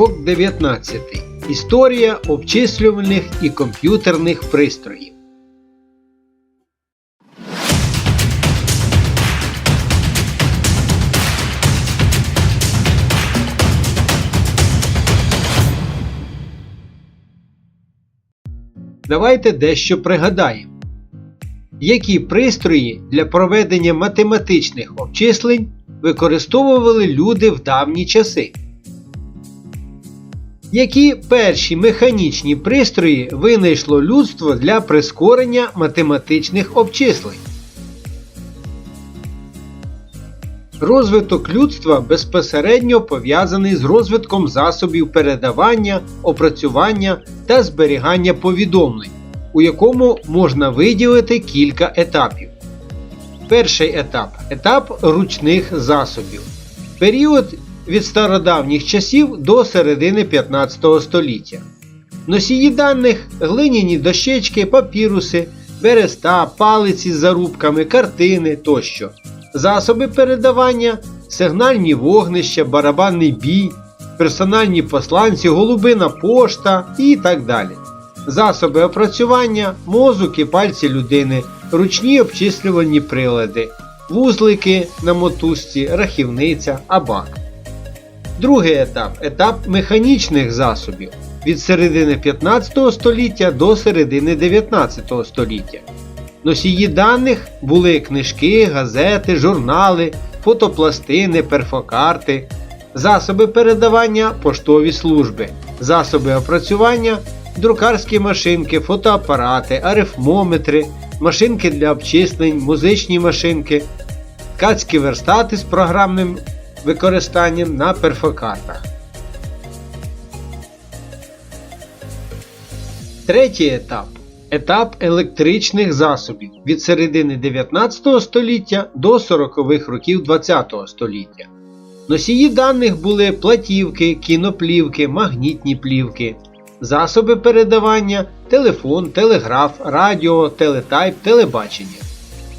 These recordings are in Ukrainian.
Урок 19. Історія обчислювальних і комп'ютерних пристроїв. Давайте дещо пригадаємо. Які пристрої для проведення математичних обчислень використовували люди в давні часи? Які перші механічні пристрої винайшло людство для прискорення математичних обчислень? Розвиток людства безпосередньо пов'язаний з розвитком засобів передавання, опрацювання та зберігання повідомлень, у якому можна виділити кілька етапів. Перший етап етап ручних засобів. Період від стародавніх часів до середини 15 століття. Носії даних глиняні дощечки, папіруси, береста, палиці з зарубками, картини тощо. Засоби передавання, сигнальні вогнища, барабанний бій, персональні посланці, голубина пошта і так далі. Засоби опрацювання, мозок і пальці людини, ручні обчислювальні прилади, вузлики на мотузці, рахівниця, абак. Другий етап етап механічних засобів від середини 15 століття до середини 19 століття. Носії даних були книжки, газети, журнали, фотопластини, перфокарти, засоби передавання поштові служби, засоби опрацювання, друкарські машинки, фотоапарати, арифмометри, машинки для обчислень, музичні машинки, ткацькі верстати з програмним використанням на перфокартах. Третій етап етап електричних засобів від середини 19 століття до 40-х років 20 століття. Носії даних були платівки, кіноплівки, магнітні плівки, засоби передавання, телефон, телеграф, радіо, телетайп, телебачення,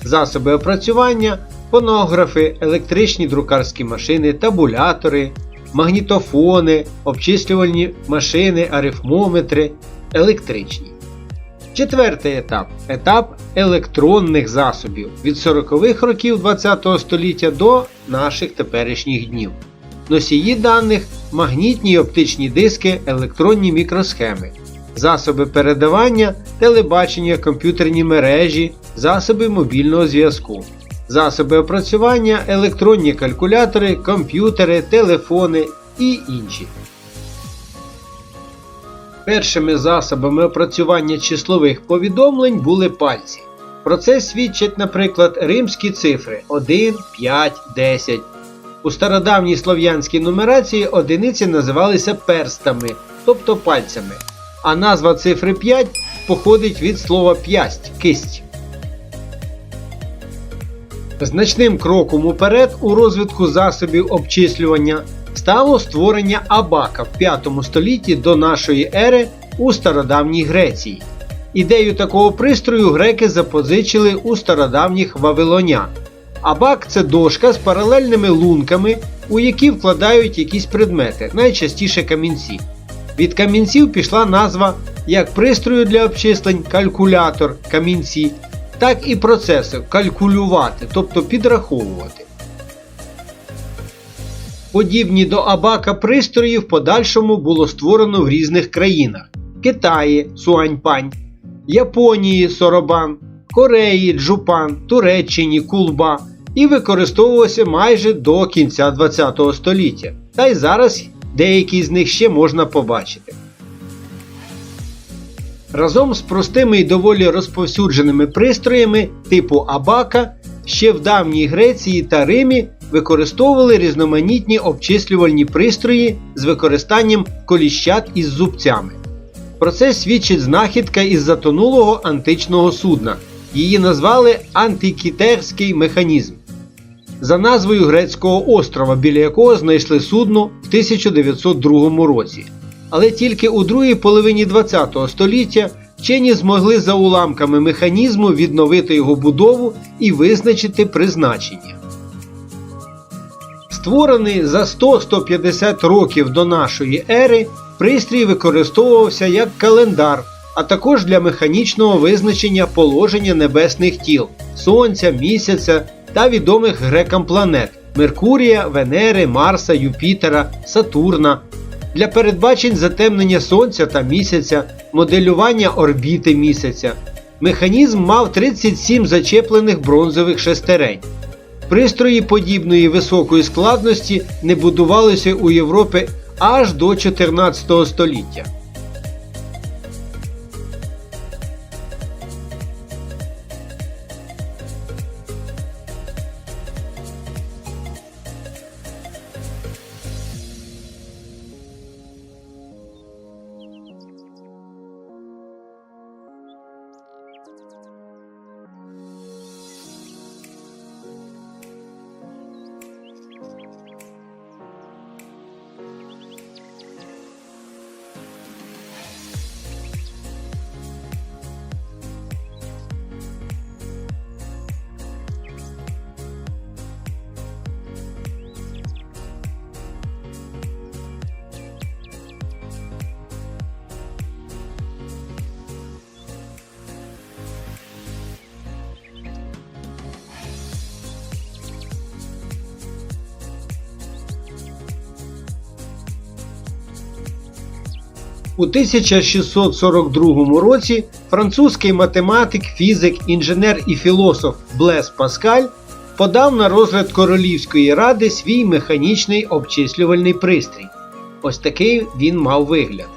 засоби опрацювання, фонографи, електричні друкарські машини, табулятори, магнітофони, обчислювальні машини, арифмометри, електричні. Четвертий етап етап електронних засобів від 40-х років ХХ століття до наших теперішніх днів. Носії даних, магнітні й оптичні диски, електронні мікросхеми, засоби передавання, телебачення, комп'ютерні мережі, засоби мобільного зв'язку, засоби опрацювання, електронні калькулятори, комп'ютери, телефони і інші. Першими засобами опрацювання числових повідомлень були пальці. Про це свідчать, наприклад, римські цифри 1, 5, 10. У стародавній слов'янській нумерації одиниці називалися перстами, тобто пальцями, а назва цифри 5 походить від слова п'ясть кисть. Значним кроком уперед у розвитку засобів обчислювання стало створення абака в 5 столітті до нашої ери у стародавній Греції. Ідею такого пристрою греки запозичили у стародавніх вавилонян. Абак це дошка з паралельними лунками, у які вкладають якісь предмети, найчастіше камінці. Від камінців пішла назва як пристрою для обчислень калькулятор камінці, так і процесу калькулювати, тобто підраховувати. Подібні до Абака пристрої в подальшому було створено в різних країнах: Китаї Суаньпань, Японії Соробан, Кореї Джупан, Туреччині Кулба і використовувалося майже до кінця ХХ століття. Та й зараз деякі з них ще можна побачити. Разом з простими і доволі розповсюдженими пристроями типу Абака ще в давній Греції та Римі використовували різноманітні обчислювальні пристрої з використанням коліщат із зубцями. Про це свідчить знахідка із затонулого античного судна. Її назвали антикітерський механізм. За назвою грецького острова, біля якого знайшли судно в 1902 році. Але тільки у другій половині ХХ століття вчені змогли за уламками механізму відновити його будову і визначити призначення. Створений за 100-150 років до нашої ери, пристрій використовувався як календар, а також для механічного визначення положення небесних тіл Сонця, місяця та відомих грекам планет Меркурія, Венери, Марса, Юпітера, Сатурна. Для передбачень затемнення Сонця та місяця, моделювання орбіти місяця. Механізм мав 37 зачеплених бронзових шестерень. Пристрої подібної високої складності не будувалися у Європі аж до 14 століття. У 1642 році французький математик, фізик, інженер і філософ Блес Паскаль подав на розгляд Королівської ради свій механічний обчислювальний пристрій. Ось такий він мав вигляд.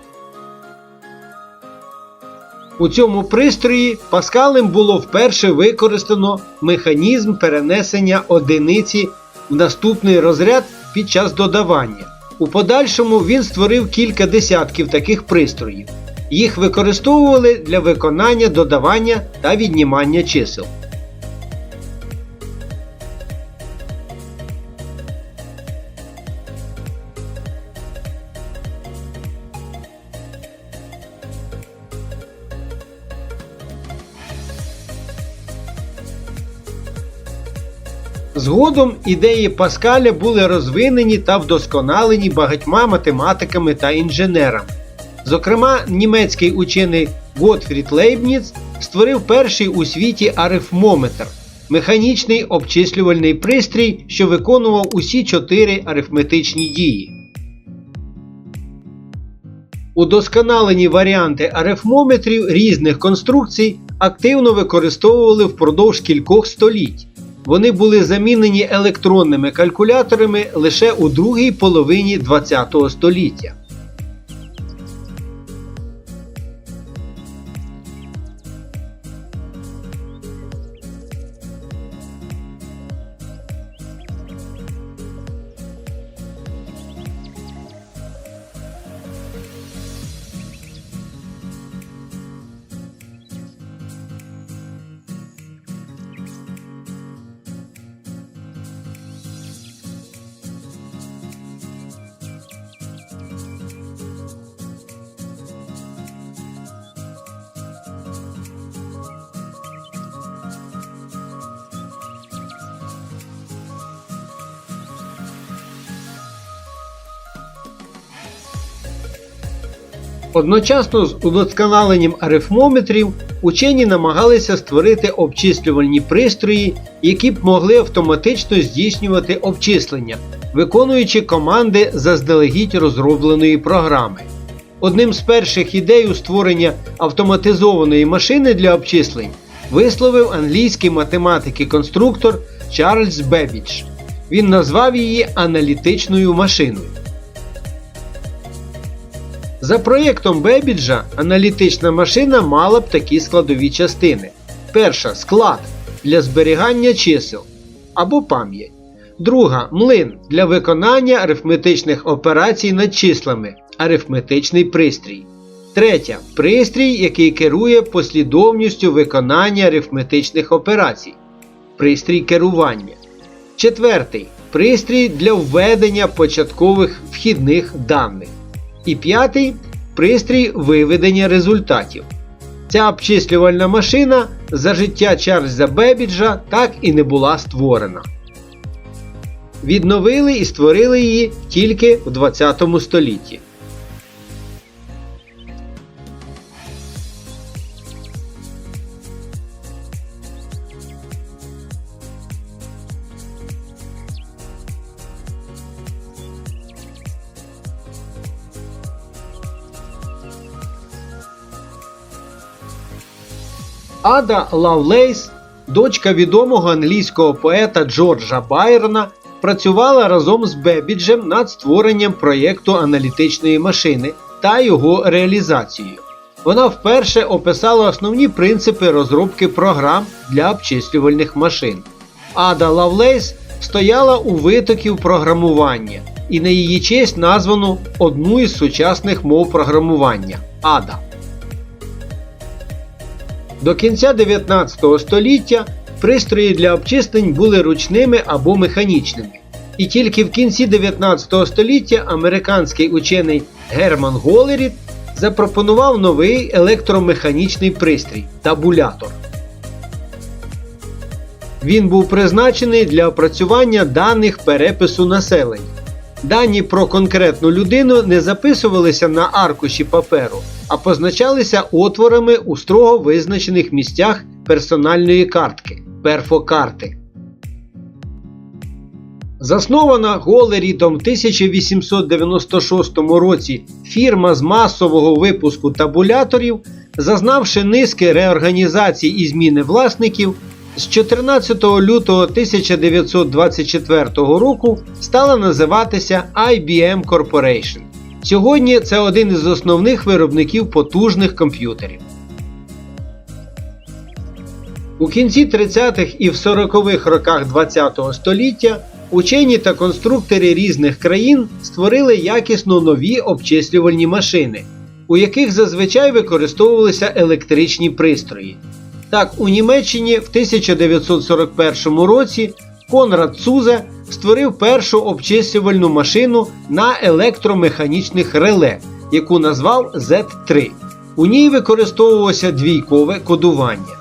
У цьому пристрої Паскалем було вперше використано механізм перенесення одиниці в наступний розряд під час додавання. У подальшому він створив кілька десятків таких пристроїв. Їх використовували для виконання додавання та віднімання чисел. Згодом ідеї Паскаля були розвинені та вдосконалені багатьма математиками та інженерами. Зокрема, німецький учений Готфрід Лейбніц створив перший у світі арифмометр механічний обчислювальний пристрій, що виконував усі чотири арифметичні дії. Удосконалені варіанти арифмометрів різних конструкцій активно використовували впродовж кількох століть. Вони були замінені електронними калькуляторами лише у другій половині ХХ століття. Одночасно з удосконаленням арифмометрів учені намагалися створити обчислювальні пристрої, які б могли автоматично здійснювати обчислення, виконуючи команди заздалегідь розробленої програми. Одним з перших ідей у створення автоматизованої машини для обчислень висловив англійський математик і конструктор Чарльз Бебідж. Він назвав її аналітичною машиною. За проєктом Бебіджа аналітична машина мала б такі складові частини. Перша склад для зберігання чисел або пам'ять. Друга млин для виконання арифметичних операцій над числами арифметичний пристрій. Третя пристрій, який керує послідовністю виконання арифметичних операцій. Пристрій керування. Четвертий пристрій для введення початкових вхідних даних. І п'ятий пристрій виведення результатів. Ця обчислювальна машина за життя Чарльза Бебіджа так і не була створена. відновили і створили її тільки в 20 столітті. Ада Лавлейс, дочка відомого англійського поета Джорджа Байрона, працювала разом з Бебіджем над створенням проєкту аналітичної машини та його реалізацією. Вона вперше описала основні принципи розробки програм для обчислювальних машин. Ада Лавлейс стояла у витоків програмування і на її честь названо одну із сучасних мов програмування Ада. До кінця 19 століття пристрої для обчислень були ручними або механічними. І тільки в кінці 19 століття американський учений Герман Голеріт запропонував новий електромеханічний пристрій табулятор. Він був призначений для опрацювання даних перепису населення. Дані про конкретну людину не записувалися на аркуші паперу, а позначалися отворами у строго визначених місцях персональної картки перфокарти. Заснована Голерітом в 1896 році фірма з масового випуску табуляторів, зазнавши низки реорганізацій і зміни власників, з 14 лютого 1924 року стала називатися IBM Corporation. Сьогодні це один із основних виробників потужних комп'ютерів. У кінці 30-х і в 40-х роках ХХ століття учені та конструктори різних країн створили якісно нові обчислювальні машини, у яких зазвичай використовувалися електричні пристрої. Так, у Німеччині в 1941 році Конрад Цузе створив першу обчислювальну машину на електромеханічних реле, яку назвав Z3. У ній використовувалося двійкове кодування.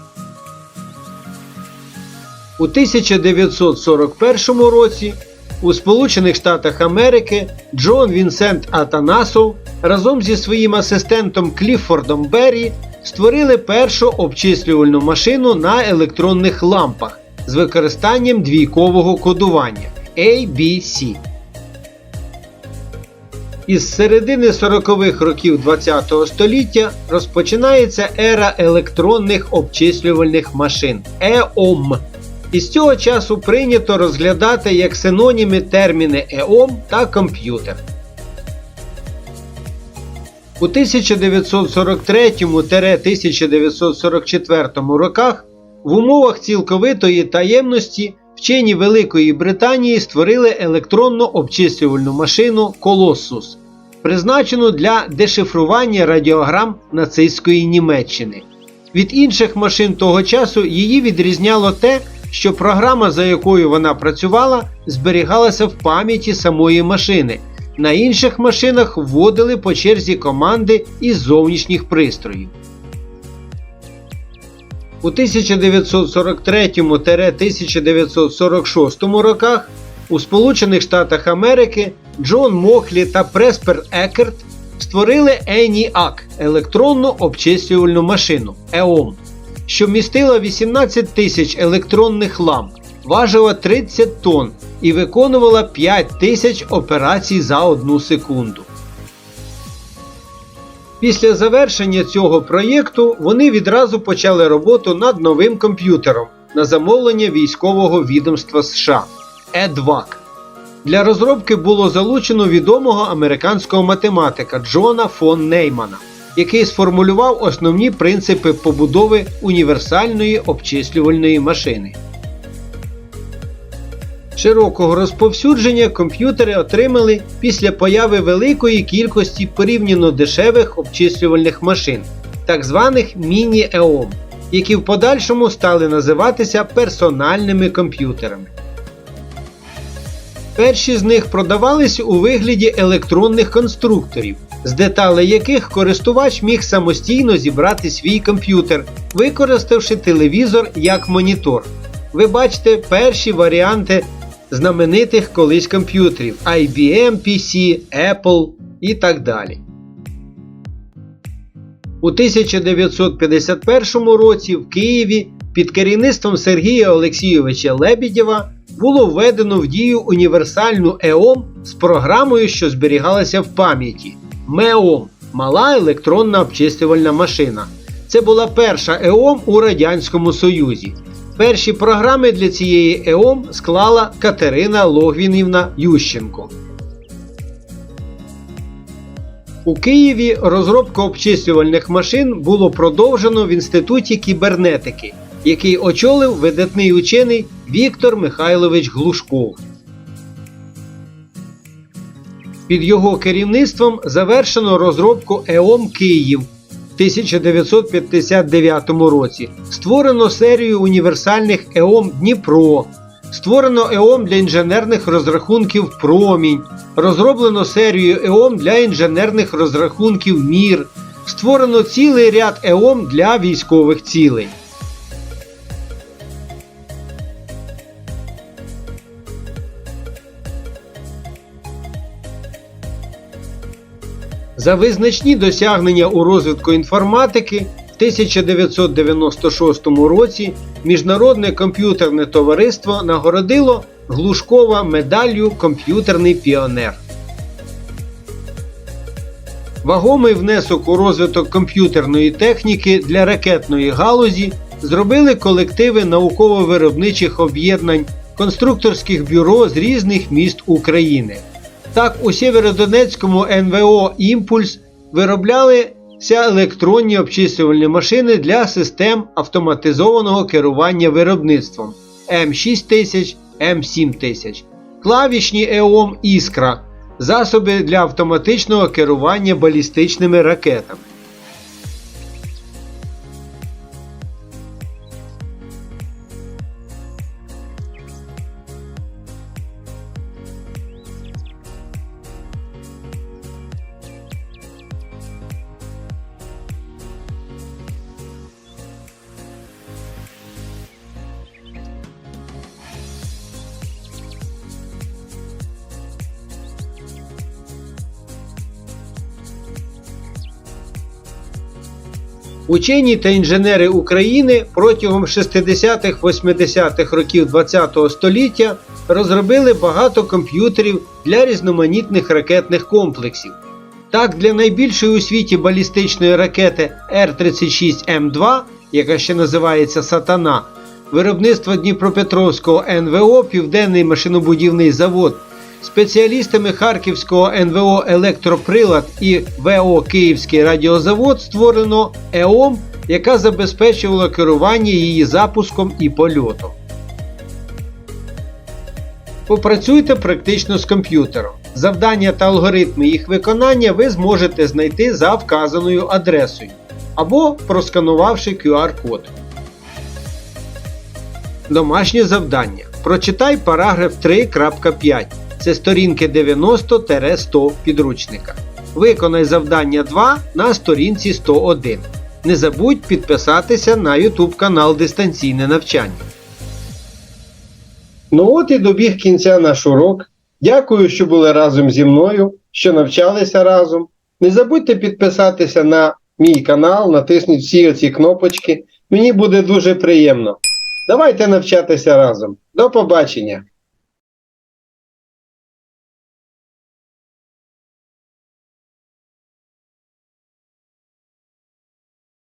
У 1941 році у Сполучених Штатах Америки Джон Вінсент Атанасов разом зі своїм асистентом Кліффордом Беррі створили першу обчислювальну машину на електронних лампах з використанням двійкового кодування ABC. Із середини 40-х років ХХ століття розпочинається ера електронних обчислювальних машин EOM. І з цього часу прийнято розглядати як синоніми терміни EOM та комп'ютер. У 1943-1944 роках в умовах цілковитої таємності вчені Великої Британії створили електронну обчислювальну машину Colossus, призначену для дешифрування радіограм нацистської Німеччини. Від інших машин того часу її відрізняло те, що програма, за якою вона працювала, зберігалася в пам'яті самої машини. На інших машинах вводили по черзі команди із зовнішніх пристроїв. У 1943-1946 роках у Сполучених Штатах Америки Джон Мохлі та Преспер Екерт створили ENIAC – електронну обчислювальну машину EOM, що містила 18 тисяч електронних ламп, важила 30 тонн і виконувала 5 тисяч операцій за одну секунду. Після завершення цього проєкту вони відразу почали роботу над новим комп'ютером на замовлення військового відомства США EDVAC. Для розробки було залучено відомого американського математика Джона фон Неймана, який сформулював основні принципи побудови універсальної обчислювальної машини. Широкого розповсюдження комп'ютери отримали після появи великої кількості порівняно дешевих обчислювальних машин, так званих міні-EOM, які в подальшому стали називатися персональними комп'ютерами. Перші з них продавались у вигляді електронних конструкторів, з деталей яких користувач міг самостійно зібрати свій комп'ютер, використавши телевізор як монітор. Ви бачите перші варіанти знаменитих колись комп'ютерів IBM PC, Apple і так далі. У 1951 році в Києві під керівництвом Сергія Олексійовича Лебідєва було введено в дію універсальну ЕОМ з програмою, що зберігалася в пам'яті МЕОМ мала електронна обчислювальна машина. Це була перша ЕОМ у Радянському Союзі. Перші програми для цієї ЕОМ склала Катерина Логвінівна Ющенко. У Києві розробку обчислювальних машин було продовжено в Інституті кібернетики, який очолив видатний учений Віктор Михайлович Глушков. Під його керівництвом завершено розробку ЕОМ Київ 1959 році. Створено серію універсальних ЕОМ Дніпро. Створено ЕОМ для інженерних розрахунків Промінь. Розроблено серію ЕОМ для інженерних розрахунків Мір. Створено цілий ряд ЕОМ для військових цілей. За визначні досягнення у розвитку інформатики в 1996 році Міжнародне комп'ютерне товариство нагородило Глушкова медаллю Комп'ютерний піонер. Вагомий внесок у розвиток комп'ютерної техніки для ракетної галузі зробили колективи науково-виробничих об'єднань конструкторських бюро з різних міст України. Так, у Сєвєродонецькому НВО Імпульс вироблялися електронні обчислювальні машини для систем автоматизованого керування виробництвом М6000, М7000, клавішні ЕОМ Іскра, засоби для автоматичного керування балістичними ракетами. Учені та інженери України протягом 60-80-х років ХХ століття розробили багато комп'ютерів для різноманітних ракетних комплексів. Так, для найбільшої у світі балістичної ракети Р-36М2, яка ще називається Сатана, виробництво Дніпропетровського НВО Південний машинобудівний завод спеціалістами Харківського НВО Електроприлад і ВО Київський радіозавод створено ЕОМ, яка забезпечувала керування її запуском і польотом. Попрацюйте практично з комп'ютером. Завдання та алгоритми їх виконання ви зможете знайти за вказаною адресою або просканувавши QR-код. Домашнє завдання. Прочитай параграф 3.5. Це сторінки 90-100 підручника. Виконай завдання 2 на сторінці 101. Не забудь підписатися на YouTube канал Дистанційне навчання. Ну от і добіг кінця наш урок. Дякую, що були разом зі мною, що навчалися разом. Не забудьте підписатися на мій канал, натисніть всі оці кнопочки. Мені буде дуже приємно. Давайте навчатися разом. До побачення!